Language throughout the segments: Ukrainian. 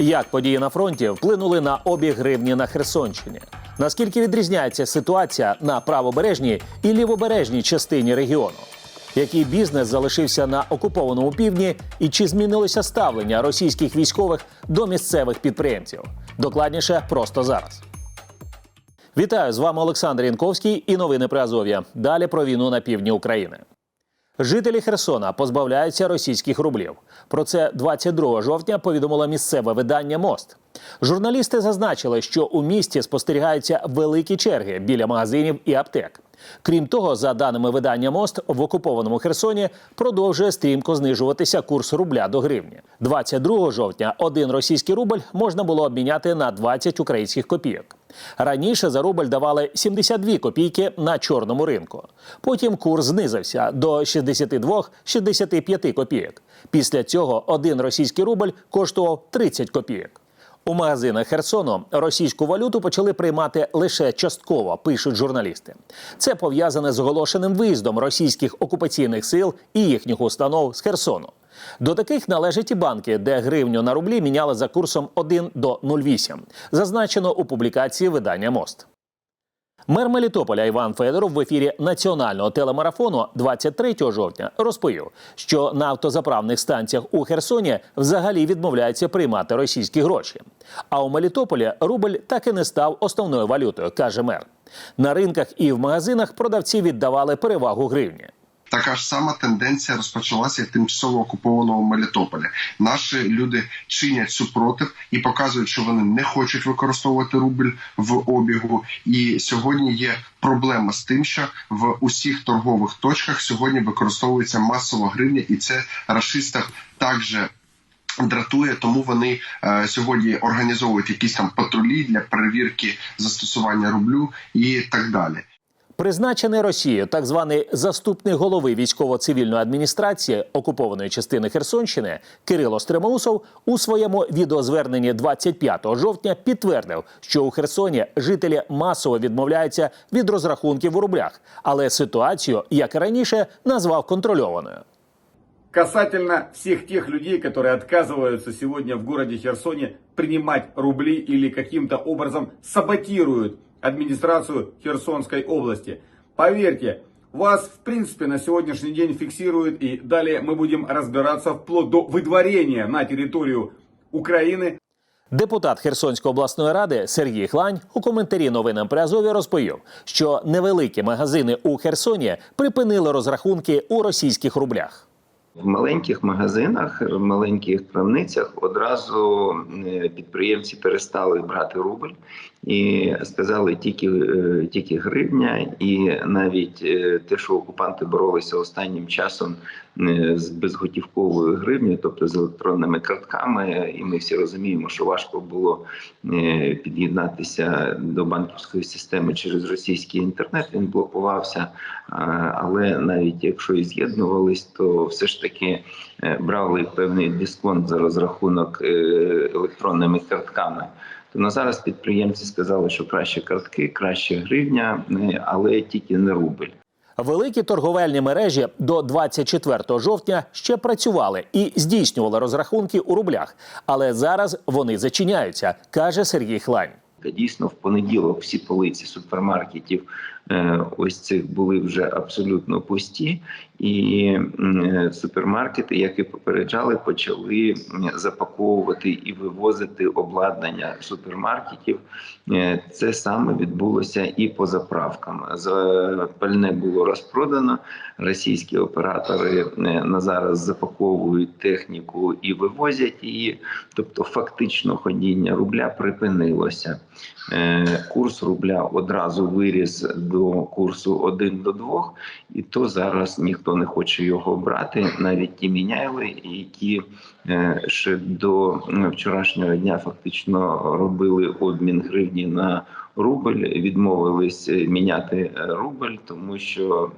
Як події на фронті вплинули на обіг гривні на Херсонщині? Наскільки відрізняється ситуація на правобережній і лівобережній частині регіону? Який бізнес залишився на окупованому півдні, і чи змінилося ставлення російських військових до місцевих підприємців? Докладніше просто зараз. Вітаю з вами Олександр Янковський і новини Азов'я. Далі про війну на півдні України. Жителі Херсона позбавляються російських рублів. Про це 22 жовтня повідомило місцеве видання Мост. Журналісти зазначили, що у місті спостерігаються великі черги біля магазинів і аптек. Крім того, за даними видання Мост, в окупованому Херсоні продовжує стрімко знижуватися курс рубля до гривні. 22 жовтня один російський рубль можна було обміняти на 20 українських копійок. Раніше за рубль давали 72 копійки на чорному ринку. Потім курс знизився до 62-65 копійок. Після цього один російський рубль коштував 30 копійок. У магазинах Херсону російську валюту почали приймати лише частково, пишуть журналісти. Це пов'язане з оголошеним виїздом російських окупаційних сил і їхніх установ з Херсону. До таких належать і банки, де гривню на рублі міняли за курсом 1 до 0,8, зазначено у публікації видання Мост. Мер Мелітополя Іван Федоров в ефірі національного телемарафону 23 жовтня розповів, що на автозаправних станціях у Херсоні взагалі відмовляються приймати російські гроші. А у Мелітополі рубль так і не став основною валютою, каже мер. На ринках і в магазинах продавці віддавали перевагу гривні. Така ж сама тенденція розпочалася в тимчасово окупованому Мелітополі. Наші люди чинять супротив і показують, що вони не хочуть використовувати рубль в обігу. І сьогодні є проблема з тим, що в усіх торгових точках сьогодні використовується масово гривня, і це рашистів також Дратує, тому вони е, сьогодні організовують якісь там патрулі для перевірки застосування рублю і так далі. Призначений Росією так званий заступник голови військово-цивільної адміністрації окупованої частини Херсонщини Кирило Стремоусов у своєму відеозверненні 25 жовтня підтвердив, що у Херсоні жителі масово відмовляються від розрахунків у рублях, але ситуацію, як і раніше, назвав контрольованою. Касательно всех тех людей, которые отказываются сегодня в городе Херсоне принимать рубли или каким-то образом саботируют администрацию Херсонской области. Поверьте, вас в принципе на сегодняшний день фиксируют и далее мы будем разбираться вплоть до выдворения на территорию Украины Депутат Херсонської обласної ради Сергій Хлань у коментарі новинам при Азові розповів, що невеликі магазини у Херсоні припинили розрахунки у російських рублях. В маленьких магазинах, в маленьких крамницях одразу е, підприємці перестали брати рубль і сказали тільки, е, тільки гривня, і навіть е, те, що окупанти боролися останнім часом з безготівковою гривнею, тобто з електронними картками, і ми всі розуміємо, що важко було під'єднатися до банківської системи через російський інтернет. Він блокувався, але навіть якщо і з'єднувались, то все ж таки брали певний дисконт за розрахунок електронними картками. То на зараз підприємці сказали, що краще картки, краще гривня, але тільки не рубль. Великі торговельні мережі до 24 жовтня ще працювали і здійснювали розрахунки у рублях, але зараз вони зачиняються, каже Сергій Хлань. Дійсно, в понеділок всі полиці супермаркетів ось цих були вже абсолютно пусті, і супермаркети, як і попереджали, почали запаковувати і вивозити обладнання супермаркетів. Це саме відбулося і по заправкам. Пальне було розпродано. Російські оператори на зараз запаковують техніку і вивозять її. Тобто, фактично ходіння рубля припинилося. Курс рубля одразу виріс до курсу 1 до 2, і то зараз ніхто не хоче його брати. Навіть ті міняйли, які ще до вчорашнього дня фактично робили обмін гривні на рубль, відмовились міняти рубль, тому що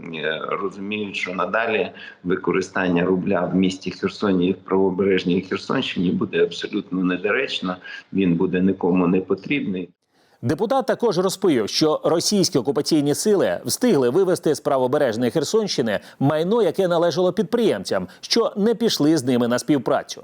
розуміють, що надалі використання рубля в місті Херсоні і в правобережній Херсонщині буде абсолютно недоречно. Він буде нікому не потрібний. Депутат також розповів, що російські окупаційні сили встигли вивезти з правобережної Херсонщини майно, яке належало підприємцям, що не пішли з ними на співпрацю.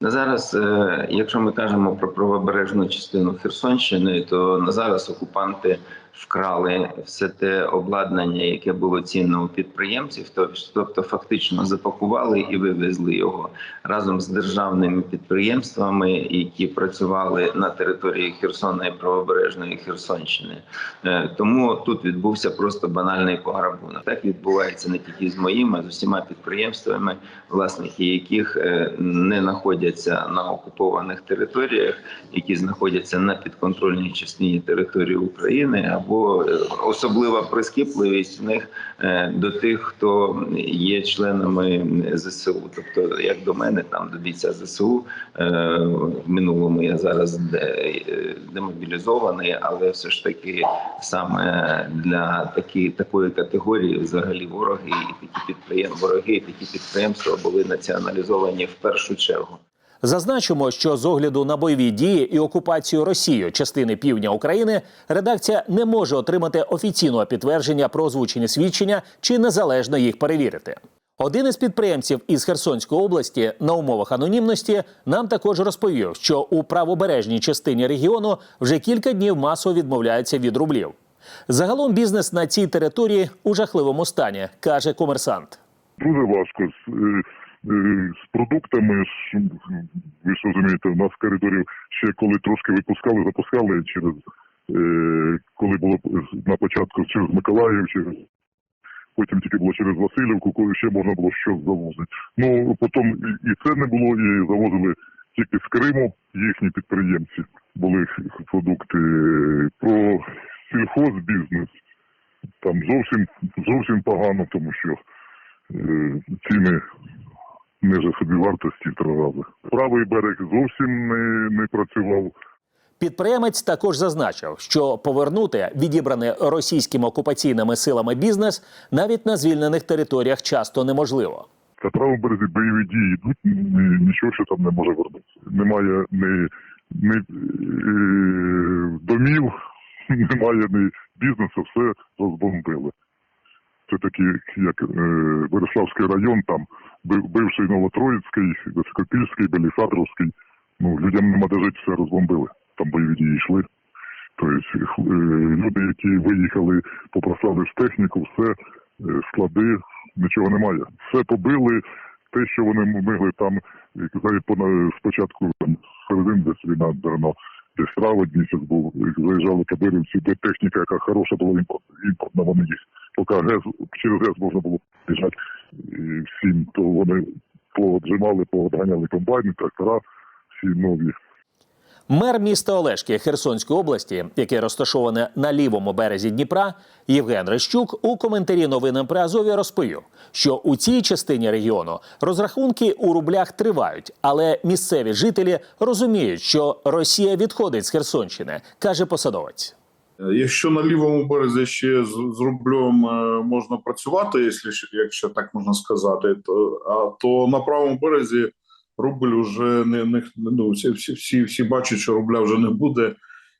На зараз, е, якщо ми кажемо про правобережну частину Херсонщини, то на зараз окупанти вкрали все те обладнання, яке було цінно у підприємців, тобто фактично запакували і вивезли його разом з державними підприємствами, які працювали на території Херсона і правобережної Херсонщини. Е, Тому тут відбувся просто банальний пограбунок. Так відбувається не тільки з моїми, а з усіма підприємствами, власники яких е, не знаходяться на окупованих територіях, які знаходяться на підконтрольній частині території України, або е, особлива прискіпливість в них е, до тих, хто є членами ЗСУ. Тобто, як до мене, там до бійця ЗСУ е, в минулому я зараз де- демобілізований, але все ж таки саме для такі, такої категорії взагалі вороги і такі підприємства, вороги і такі підприємства були націоналізовані в першу чергу. Зазначимо, що з огляду на бойові дії і окупацію Росією частини півдня України редакція не може отримати офіційного підтвердження про озвучені свідчення чи незалежно їх перевірити. Один із підприємців із Херсонської області на умовах анонімності нам також розповів, що у правобережній частині регіону вже кілька днів масово відмовляються від рублів. Загалом бізнес на цій території у жахливому стані, каже комерсант. Дуже важко з, е, з продуктами. Ви ж розумієте, у нас в коридорі ще коли трошки випускали, запускали через е, коли було на початку через Миколаїв, через потім тільки було через Васильівку, коли ще можна було щось завозити. Ну потім і це не було, і завозили тільки з Криму їхні підприємці. Були продукти про сільхозбізнес. Там зовсім зовсім погано, тому що е, ціни ниже собівартості в три рази. Правий берег зовсім не, не працював. Підприємець також зазначив, що повернути відібраний російськими окупаційними силами бізнес навіть на звільнених територіях часто неможливо. На правому березі бойові дії йдуть, нічого ще там не може вернутися. Немає ні, ні е, домів, немає ні бізнесу, все розбомбили. Це такі, як е, Береславський район, там бив- бивший Новотроїцький, Високопільський, Белісатровський. Ну, людям нема де жити, все розбомбили. Там бойові дії йшли. Тобто е, люди, які виїхали, попросили ж техніку, все, е, склади, нічого немає. Все побили, те, що вони могли там, як спочатку там середин десь війна дарно, травень місяць був, заїжджали кадирівці, де техніка, яка хороша була імпорт, імпортна, вони їх. Поки ГЕС, через ГЕС можна було і всім, то вони поотжимали, поотганяли комбайни, трактора, всі нові. Мер міста Олешки Херсонської області, яке розташоване на лівому березі Дніпра, Євген Рещук у коментарі новинам при Азові розповів, що у цій частині регіону розрахунки у рублях тривають, але місцеві жителі розуміють, що Росія відходить з Херсонщини, каже посадовець. Якщо на лівому березі ще з, рублем е, можна працювати, якщо, якщо так можна сказати, то, то на правому березі рубль вже не, не ну, всі, всі, всі, бачать, що рубля вже не буде,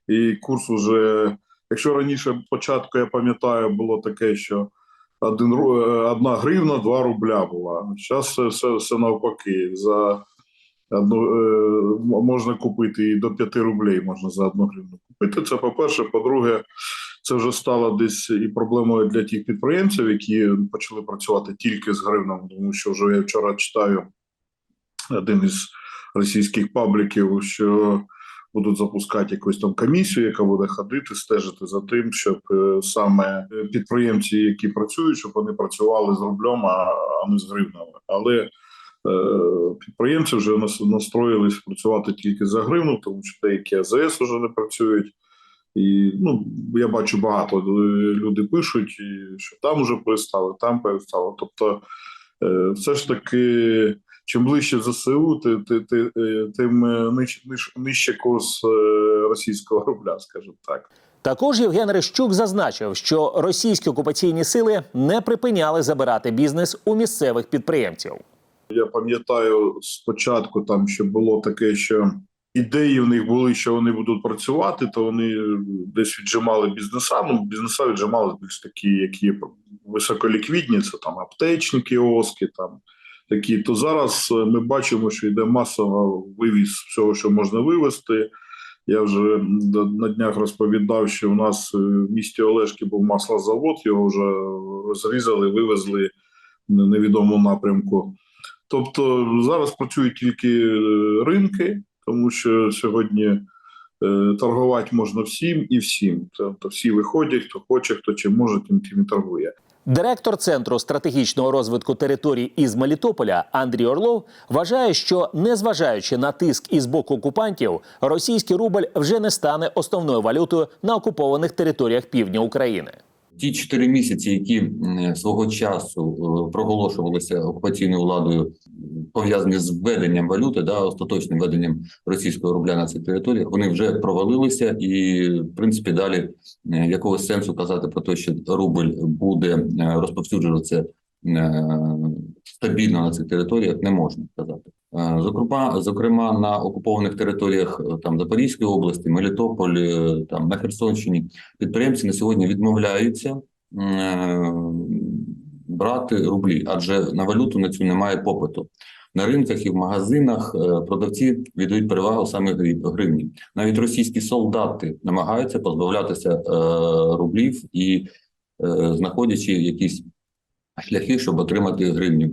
і курс уже, якщо раніше початку, я пам'ятаю, було таке, що один, одна гривна, два рубля була. Зараз все, все, все навпаки. За одну, е, можна купити і до 5 рублей можна за одну гривну купити. Це по-перше. По-друге, це вже стало десь і проблемою для тих підприємців, які почали працювати тільки з гривнами, тому що вже я вчора читаю один із російських пабліків, що будуть запускати якусь там комісію, яка буде ходити, стежити за тим, щоб е, саме підприємці, які працюють, щоб вони працювали з рублем, а, не з гривнами. Але е, підприємці вже нас- настроїлись працювати тільки за гривну, тому що деякі АЗС вже не працюють. І ну, я бачу багато е, люди пишуть, що там вже перестали, там перестали. Тобто, е, все ж таки, чим ближче ЗСУ, ти, ти, ти, е, тим е, нижче, ниж- нижче курс е, російського рубля, скажімо так. Також Євген Рещук зазначив, що російські окупаційні сили не припиняли забирати бізнес у місцевих підприємців. Я пам'ятаю спочатку, там ще було таке, що ідеї в них були, що вони будуть працювати, то вони десь віджимали бізнеса. Ну, бізнеса віджимали більш такі, які високоліквідні, це там аптечні кіоски, там такі, то зараз е, ми бачимо, що йде масово вивіз всього, що можна вивезти. Я вже на днях розповідав, що у нас е, в місті Олешки був маслозавод, його вже розрізали, вивезли на невідомому напрямку. Тобто зараз працюють тільки е, ринки, тому що сьогодні торгувати можна всім і всім. Тобто всі виходять, хто хоче, хто чим може, тим тим і торгує. Директор центру стратегічного розвитку територій із Мелітополя Андрій Орлов вважає, що незважаючи на тиск із боку окупантів, російський рубль вже не стане основною валютою на окупованих територіях півдня України. Ті чотири місяці, які свого часу е, проголошувалися окупаційною владою, пов'язані з введенням валюти, да, остаточним введенням російського рубля на цих територіях, вони вже провалилися, і в принципі далі е, якогось сенсу казати про те, що рубль буде е, розповсюджуватися стабільно на цих територіях, не можна сказати. Е, Зокрема, зокрема на окупованих територіях е, там Запорізької області, Мелітополь, е, там на Херсонщині підприємці на сьогодні відмовляються брати рублі, адже на валюту на цю немає попиту. На ринках і в магазинах продавці віддають перевагу саме гривні. Навіть російські солдати намагаються позбавлятися рублів і знаходячи якісь шляхи, щоб отримати гривню.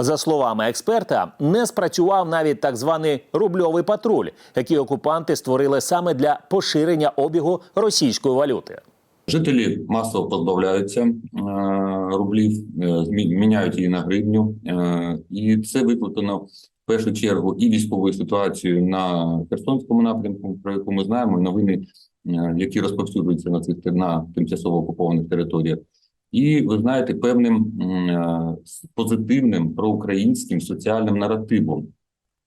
За словами експерта, не спрацював навіть так званий рубльовий патруль, який окупанти створили саме для поширення обігу російської валюти. Жителі масово позбавляються е, рублів, е, міняють її на гривню, е, і це викликано в першу чергу і військовою ситуацією на Херсонському напрямку, про яку ми знаємо, новини, е, які розповсюджуються на цих на тимчасово окупованих територіях. І ви знаєте, певним е, позитивним проукраїнським соціальним наративом,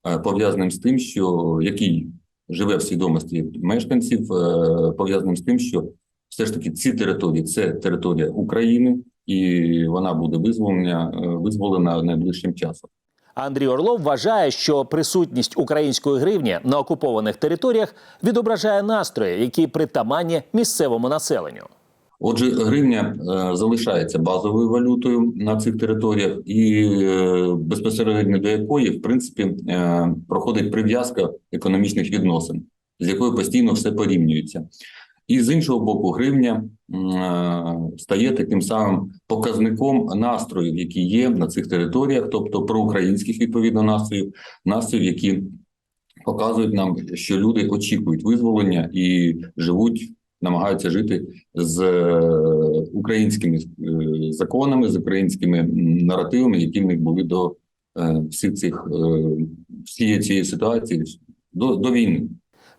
е, пов'язаним з тим, що який живе в свідомості мешканців, е, пов'язаним з тим, що все ж таки ці території це територія України, і вона буде визволена, визволена найближчим часом. Андрій Орлов вважає, що присутність української гривні на окупованих територіях відображає настрої, які притаманні місцевому населенню. Отже, гривня е, залишається базовою валютою на цих територіях, і е, безпосередньо до якої, в принципі, е, проходить прив'язка економічних відносин, з якою постійно все порівнюється. І з іншого боку, гривня стає таким самим показником настроїв, які є на цих територіях, тобто проукраїнських відповідно настроїв, настроїв, які показують нам, що люди очікують визволення і живуть, намагаються жити з е, українськими е, законами, з українськими наративами, які них були до е, всіх цих всієї цієї ситуації до, до війни.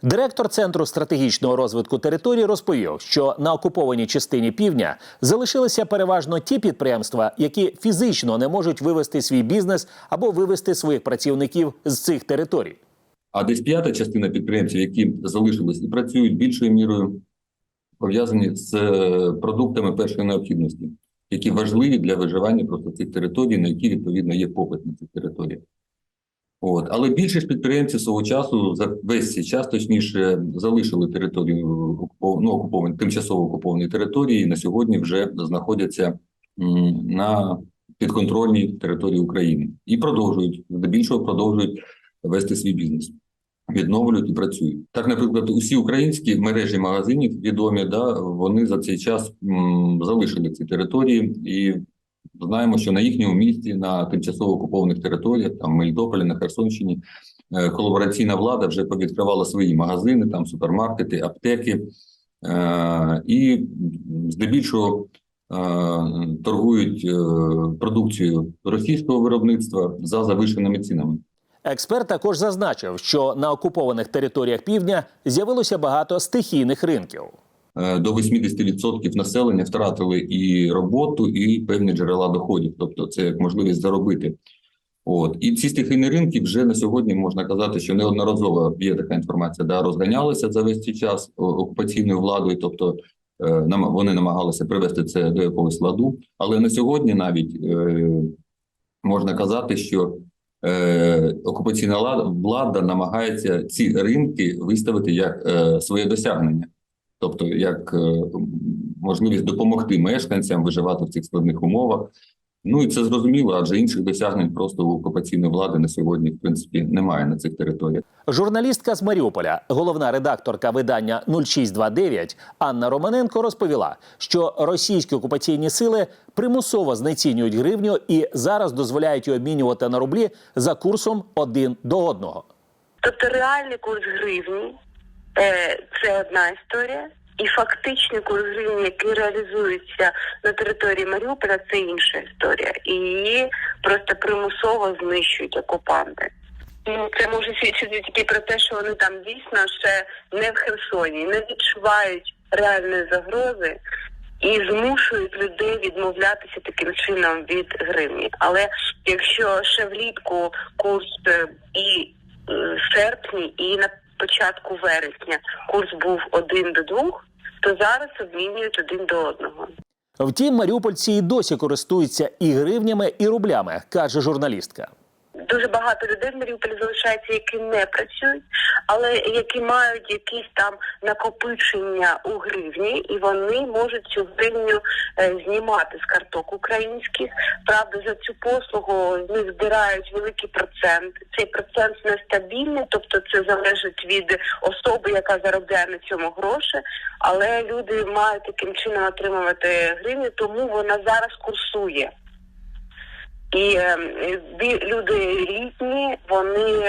Директор центру стратегічного розвитку території розповів, що на окупованій частині півдня залишилися переважно ті підприємства, які фізично не можуть вивести свій бізнес або вивести своїх працівників з цих територій. А десь п'ята частина підприємців, які залишились і працюють більшою мірою, пов'язані з е, продуктами першої необхідності, які важливі для виживання просто цих територій, на які відповідно є попит на цих територіях. От. Але більшість підприємців свого часу за весь цей час, точніше, залишили територію ну, окуповані, тимчасово окуповані території, і на сьогодні вже знаходяться на підконтрольній території України і продовжують здебільшого продовжують вести свій бізнес, відновлюють і працюють. Так, наприклад, усі українські мережі магазинів відомі, да, вони за цей час м, залишили ці території, і знаємо, що на їхньому місці, на тимчасово окупованих територіях, там Мелітополі, на Херсонщині, е, колабораційна влада вже повідкривала свої магазини, там супермаркети, аптеки, е, і здебільшого. е, Торгують продукцією російського виробництва за завищеними цінами. Експерт також зазначив, що на окупованих територіях півдня з'явилося багато стихійних ринків. Е, до 80% населення втратили і роботу, і певні джерела доходів, тобто це як можливість заробити. От і ці стихійні ринки вже на сьогодні можна казати, що неодноразово є така інформація, да розганялися за весь цей час окупаційною владою, тобто е, нам вони намагалися привести це до якогось ладу. Але на сьогодні навіть е, можна казати, що е, окупаційна влада, влада намагається ці ринки виставити як е, своє досягнення тобто як е, можливість допомогти мешканцям виживати в цих складних умовах. Ну і це зрозуміло, адже інших досягнень просто у окупаційної влади на сьогодні, в принципі, немає на цих територіях. Журналістка з Маріуполя, головна редакторка видання 0629 Анна Романенко розповіла, що російські окупаційні сили примусово знецінюють гривню і зараз дозволяють її обмінювати на рублі за курсом один до одного. Тобто реальний курс гривні е, це одна історія, і фактичний курс гривні, який реалізується на території Маріуполя, це інша історія. І її просто примусово знищують окупанти. Ну, це може свідчити тільки про те, що вони там дійсно ще не в Херсоні, не відчувають реальної загрози і змушують людей відмовлятися таким чином від гривні. Але якщо ще влітку курс е, і е, серпні, і на початку вересня курс був один до двох, то зараз обмінюють один до одного. Втім, маріупольці і досі користуються і гривнями, і рублями, каже журналістка. Дуже багато людей в Маріуполі залишається, які не працюють, але які мають якісь там накопичення у гривні, і вони можуть цю гривню е, знімати з карток українських. Правда, за цю послугу них збирають великий процент. Цей процент нестабільний, тобто це залежить від особи, яка заробляє на цьому гроші. Але люди мають таким чином отримувати гривню, тому вона зараз курсує. І е, бі- люди літні, вони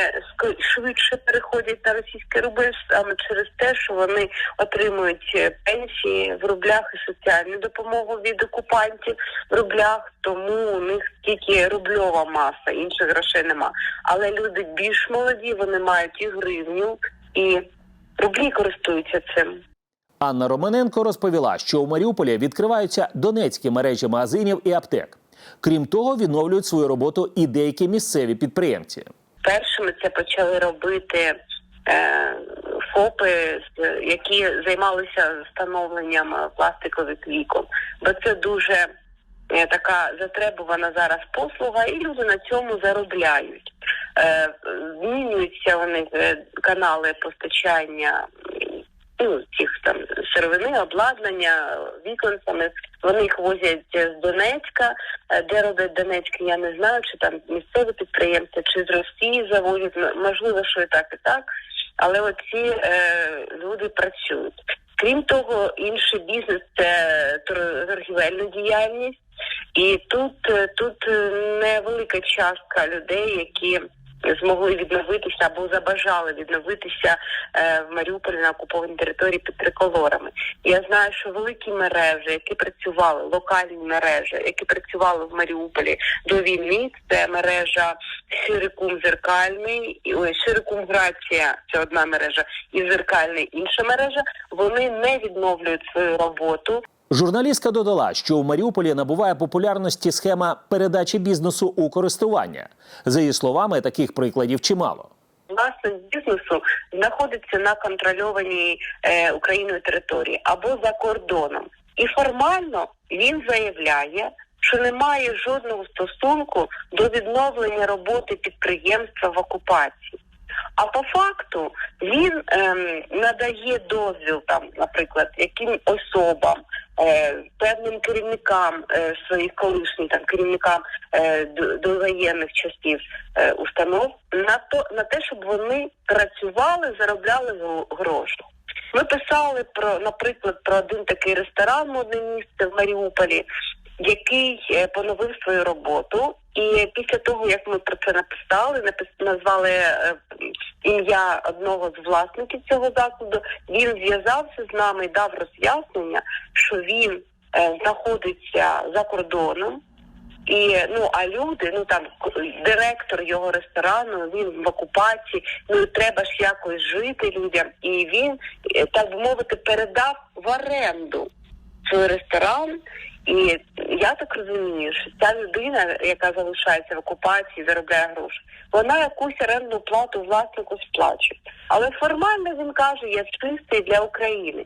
швидше переходять на російський рубль саме через те, що вони отримують е, пенсії в рублях і соціальну допомогу від окупантів в рублях, тому у них тільки рубльова маса, інших грошей нема. Але люди більш молоді, вони мають і гривню, і рублі користуються цим. Анна Романенко розповіла, що у Маріуполі відкриваються донецькі мережі магазинів і аптек. Крім того, відновлюють свою роботу і деякі місцеві підприємці. Першими це почали робити е, ФОПи, які займалися встановленням е, пластикових вікон, бо це дуже е, така затребувана зараз послуга, і люди на цьому заробляють. Змінюються е, канали постачання. Ну, цих там сировини, обладнання, віконцями. Вони їх возять з Донецька, Е, де роблять Донецьк, я не знаю, чи там місцеві підприємці, чи з Росії завозять. Можливо, що і так, і так. Але оці е, люди працюють. Крім того, інший бізнес це тор- торгівельна діяльність, і тут, е, тут е, невелика частка людей, які змогли відновитися або забажали відновитися е, в Маріуполі на окупованій території під триколорами. Я знаю, що великі мережі, які працювали, локальні мережі, які працювали в Маріуполі до війни, це мережа Сирикум Зеркальний, і ой, Сирикум Грація, це одна мережа, і Зеркальний інша мережа. Вони не відновлюють свою роботу. Журналістка додала, що у Маріуполі набуває популярності схема передачі бізнесу у користування. За її словами, таких прикладів чимало. власник бізнесу знаходиться на контрольованій е, Україною території або за кордоном, і формально він заявляє, що немає жодного стосунку до відновлення роботи підприємства в окупації. А по факту він ем, надає дозвіл там, наприклад, яким особам, певним керівникам е, своїх колишніх там керівникам е, до, до воєнних часів е, установ на то на те, щоб вони працювали, заробляли гроші. Ми писали про, наприклад, про один такий ресторан модне місце в Маріуполі, який е, поновив свою роботу. І після того, як ми про це написали, напис- назвали е, ім'я одного з власників цього закладу, він зв'язався з нами і дав роз'яснення, що він е, знаходиться за кордоном. І ну а люди, ну там директор його ресторану, він в окупації. Ну треба ж якось жити людям. І він так би мовити передав в оренду свій ресторан. І я так розумію, що ця людина, яка залишається в окупації, заробляє гроші, вона якусь орендну плату власнику сплачує. Але формально він каже, я чистий для України.